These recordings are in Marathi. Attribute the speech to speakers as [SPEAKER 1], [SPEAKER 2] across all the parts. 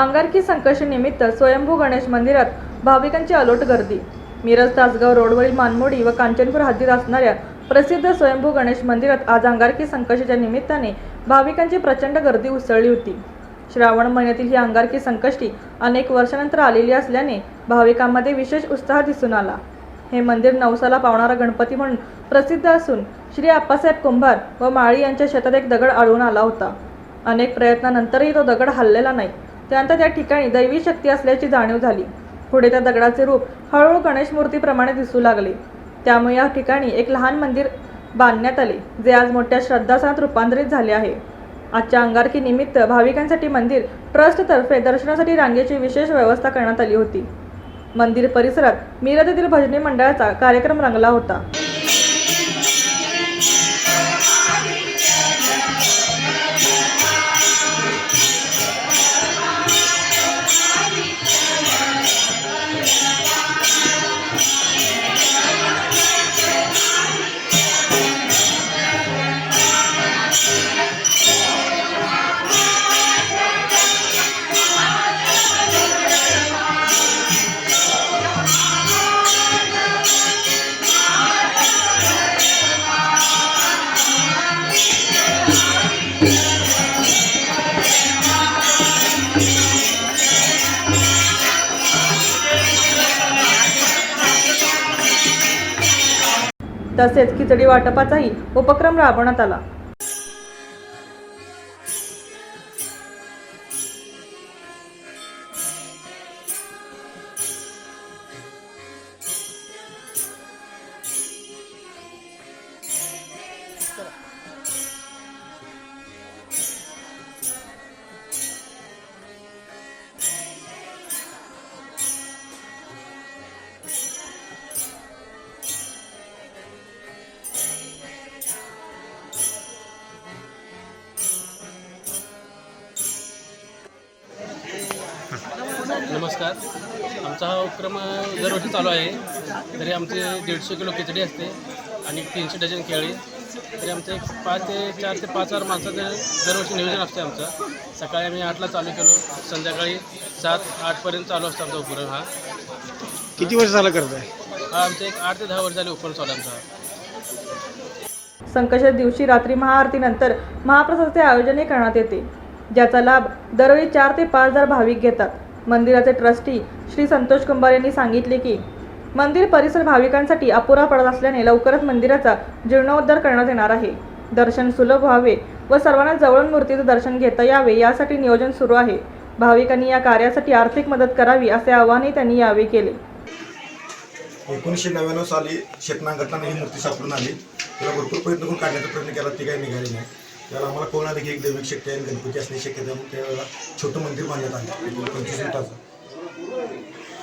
[SPEAKER 1] अंगारकी संकष्टीनिमित्त स्वयंभू गणेश मंदिरात भाविकांची अलोट गर्दी. मिरज तासगाव रोडवरील मानमोडी व कांचनपूर हद्दीत असणाऱ्या प्रसिद्ध स्वयंभू गणेश मंदिरात आज अंगारकी संकष्टीच्या निमित्ताने भाविकांची प्रचंड गर्दी उसळली होती. श्रावण महिन्यातील ही अंगारकी संकष्टी अनेक वर्षानंतर आलेली असल्याने भाविकांमध्ये विशेष उत्साह दिसून आला. हे मंदिर नवसाला पावणारा गणपती म्हणून प्रसिद्ध असून श्री आप्पासाहेब कुंभार व माळी यांच्या शेतात एक दगड आढळून आला होता. अनेक प्रयत्नानंतरही तो दगड हल्लेला नाही. त्यानंतर त्या ठिकाणी दैवी शक्ती असल्याची जाणीव झाली. पुढे त्या दगडाचे रूप हळूहळू गणेश मूर्तीप्रमाणे दिसू लागले. त्यामुळे या ठिकाणी एक लहान मंदिर बांधण्यात आले जे आज मोठ्या श्रद्धासनात रूपांतरित झाले आहे. आजच्या अंगारकी निमित्त भाविकांसाठी मंदिर ट्रस्टतर्फे दर्शनासाठी रांगेची विशेष व्यवस्था करण्यात आली होती. मंदिर परिसरात मिरज येथील भजनी मंडळाचा कार्यक्रम रंगला होता. तसेच खिचडी वाटपाचाही उपक्रम राबवण्यात आला.
[SPEAKER 2] नमस्कार. आमचा हा उपक्रम दरवर्षी चालू आहे. तरी आमचे दीडशे किलो खिचडी असते आणि तीनशे डझन केळी. तरी आमचं एक पाच ते चार ते पाच हजार माणसाचं दरवर्षी नियोजन असते आमचं. सकाळी आम्ही आठला चालू केलो. संध्याकाळी सात आठपर्यंत चालू असतो आमचा उपक्रम हा.
[SPEAKER 3] किती वर्ष झालं करत आहे
[SPEAKER 2] हा आमचं एक आठ ते दहा वर्ष झाले उपक्रम चालू आमचा.
[SPEAKER 1] संकष्ट दिवशी रात्री महाआरतीनंतर महाप्रसादाचे आयोजनही करण्यात येते ज्याचा लाभ दरवेळी चार ते पाच हजार भाविक घेतात. मंदिराचे ट्रस्टी श्री संतोष कुंभार यांनी सांगितले की मंदिर परिसर भाविकांसाठी अपुरा पडत असल्याने लवकरच मंदिराचा जीर्णोद्धार करण्यात येणार आहे. दर्शन सुलभ व्हावे व सर्वांना जवळून मूर्तीचं दर्शन घेता यावे यासाठी नियोजन सुरू आहे. भाविकांनी या कार्यासाठी आर्थिक मदत करावी असे आवाहनही त्यांनी यावेळी केले.
[SPEAKER 4] एकोणीसशे नव्याण्णव साली शेतनांगटला ही मूर्ती सापडून आली. तिला भरपूर प्रयत्न करून काढण्याचा प्रयत्न केला ती काही निघाली नाही. त्याला आम्हाला कोणा देखील की एक दैविक आहे आणि गणपती असण्याची शक्यता आहे. त्यावेळेला छोटं मंदिर बांधण्यात आलं. पंचवीस फुटाचं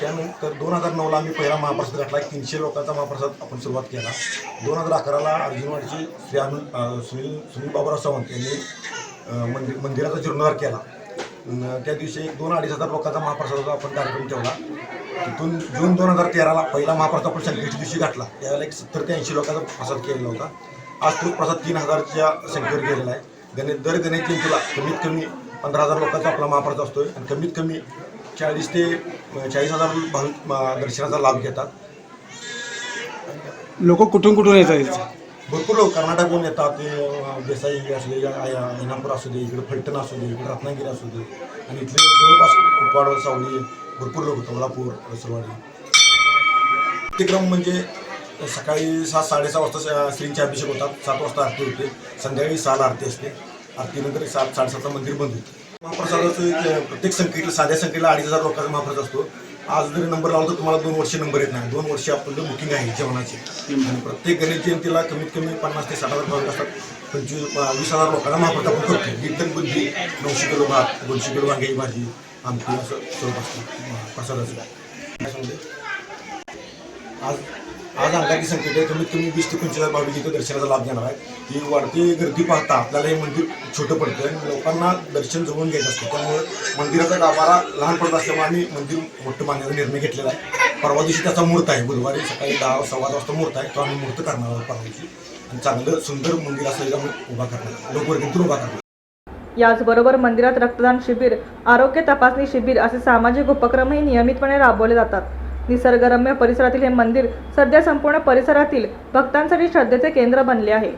[SPEAKER 4] त्यानंतर दोन हजार नऊला आम्ही पहिला महाप्रसाद घातला तीनशे लोकांचा महाप्रसाद आपण सुरुवात केला. दोन हजार अकराला अर्जुनवाडीचे श्री अनु सुनील सुनील बाबूराव सावंत यांनी मंदिर मंदिराचा जीर्णोद्धार केला. त्या दिवशी एक दोन अडीच हजार लोकांचा महाप्रसादाचा आपण कार्यक्रम ठेवला. तिथून जून दोन हजार तेराला पहिला महाप्रसाद आपण संकष्टी दिवशी घातला त्यावेळेला एक सत्तर ते ऐंशी लोकांचा प्रसाद केलेला होता. आज तो प्रसाद तीन हजारच्या संख्येवर गेलेला आहे. गणे दर गणेश जयंतीला कमीत कमी पंधरा हजार लोकांचा आपला महाप्रसाद असतोय आणि कमीत कमी चाळीस ते चाळीस हजार भाविक दर्शनाचा लाभ घेतात.
[SPEAKER 3] लोक कुठून कुठून येतात?
[SPEAKER 4] भरपूर लोक कर्नाटकहून येतात. देसाई असू दे इनामपूर असू दे इकडे फलटण असू दे इकडे रत्नागिरी असू दे. आणि इथले जवळपास कुपवाड सावली भरपूर लोक कोल्हापूर रसवाडी. प्रतिक्रम म्हणजे सकाळी सात साडेसहा वाजता श्रींचे अभिषेक होतात. सात वाजता आरती होते. संध्याकाळी सहाला आरती असते. आरतीनंतर सात साडेसातला मंदिर बंद होते. महाप्रसादाचं प्रत्येक संख्येला साध्या संख्येला अडीच हजार लोकांचा महाप्रसाद असतो. आज जरी नंबर लावला तर तुम्हाला दोन वर्ष नंबर येत नाही. दोन वर्ष आपलं बुकिंग आहे जेवणाची. आणि प्रत्येक गणेश जयंतीला कमीत कमी पन्नास ते साठ हजार भाविक असतात पंचवीस वीस हजार लोकांना महाप्रसाद आपण करतो कीर्तन बुद्धी नऊशे किलो भात दोनशे किलो वांग्याची भाजी आमटी असं स्वरूप असतं प्रसादाचं आज आज अंगाची संख्येत आहे. कमीत कमी वीस ते पंचवीस भाविक इथं दर्शनाचा लाभ घेणार आहे. ही वाढती गर्दी पाहता आपल्याला हे मंदिर छोटं पडतं आणि लोकांना दर्शन जवळून घ्यायचं असतं. त्यामुळे मंदिराचा गाभारा लहान पडत असल्यामुळे आम्ही मंदिर मोठं बांधण्याचा निर्णय घेतलेला आहे. परवा दिवशी त्याचा मुहूर्त आहे. बुधवारी सकाळी दहा सव्वा वाजता मुहूर्त आहे. तो आम्ही मुहूर्त करणार आहोत परवा दिवशी. आणि चांगलं सुंदर मंदिर असं उभा करणार लोकवर्गीतून उभा करणार
[SPEAKER 1] याचबरोबर मंदिरात रक्तदान शिबिर आरोग्य तपासणी शिबिर असे सामाजिक उपक्रमही नियमितपणे राबवले जातात. निसर्गरम्य परिसरातील हे मंदिर सध्या संपूर्ण परिसरातील भक्तांसाठी श्रद्धेचे केंद्र बनले आहे.